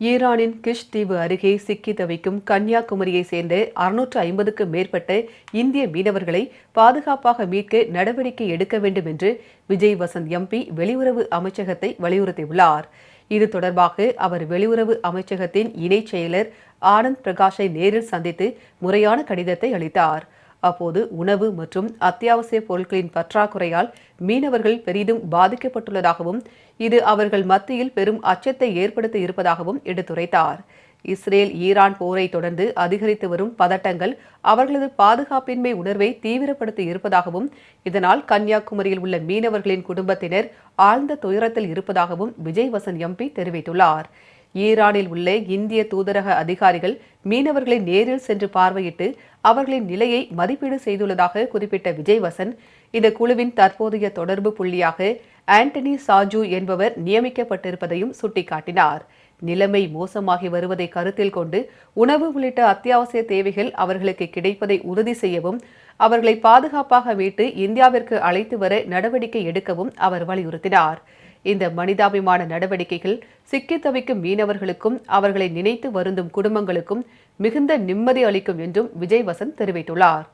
ஈரானின் கிஷ் தீவு அருகே சிக்கி தவிக்கும் கன்னியாகுமரியை சேர்ந்த அறுநூற்று ஐம்பதுக்கும் மேற்பட்ட இந்திய மீனவர்களை பாதுகாப்பாக மீட்க நடவடிக்கை எடுக்க வேண்டும் என்று விஜய் வசந்த் எம்பி வெளியுறவு அமைச்சகத்தை வலியுறுத்தியுள்ளார். இது தொடர்பாக அவர் வெளியுறவு அமைச்சகத்தின் இணைச் செயலர் ஆனந்த் பிரகாஷை நேரில் சந்தித்து முறையான கடிதத்தை அளித்தார். அப்போது உணவு மற்றும் அத்தியாவசிய பொருட்களின் பற்றாக்குறையால் மீனவர்கள் பெரிதும் பாதிக்கப்பட்டுள்ளதாகவும் இது அவர்கள் மத்தியில் பெரும் அச்சத்தை ஏற்படுத்தி இருப்பதாகவும் எடுத்துரைத்தார். இஸ்ரேல் ஈரான் போரை தொடர்ந்து அதிகரித்து வரும் பதட்டங்கள் அவர்களது பாதுகாப்பின்மை உணர்வை தீவிரப்படுத்தி இருப்பதாகவும் இதனால் கன்னியாகுமரியில் உள்ள மீனவர்களின் குடும்பத்தினர் ஆழ்ந்த துயரத்தில் இருப்பதாகவும் விஜய் எம்பி தெரிவித்துள்ளார். ஈரானில் உள்ள இந்திய தூதரக அதிகாரிகள் மீனவர்களை நேரில் சென்று பார்வையிட்டு அவர்களின் நிலையை மதிப்பீடு செய்துள்ளதாக குறிப்பிட்ட விஜய் இந்த குழுவின் தற்போதைய தொடர்பு புள்ளியாக ஆண்டனி சாஜு என்பவர் நியமிக்கப்பட்டிருப்பதையும் சுட்டிக்காட்டினார். நிலைமை மோசமாகி வருவதை கருத்தில் கொண்டு உணவு உள்ளிட்ட அத்தியாவசிய தேவைகள் அவர்களுக்கு கிடைப்பதை உறுதி செய்யவும் அவர்களை பாதுகாப்பாக மீட்டு இந்தியாவிற்கு அழைத்து வர நடவடிக்கை எடுக்கவும் அவர் வலியுறுத்தினார். இந்த மனிதாபிமான நடவடிக்கைகள் சிக்கித் தவிக்கும் மீனவர்களுக்கும் அவர்களை நினைத்து வருந்தும் குடும்பங்களுக்கும் மிகுந்த நிம்மதி அளிக்கும் என்றும் விஜய் வசந்த் தெரிவித்துள்ளார்.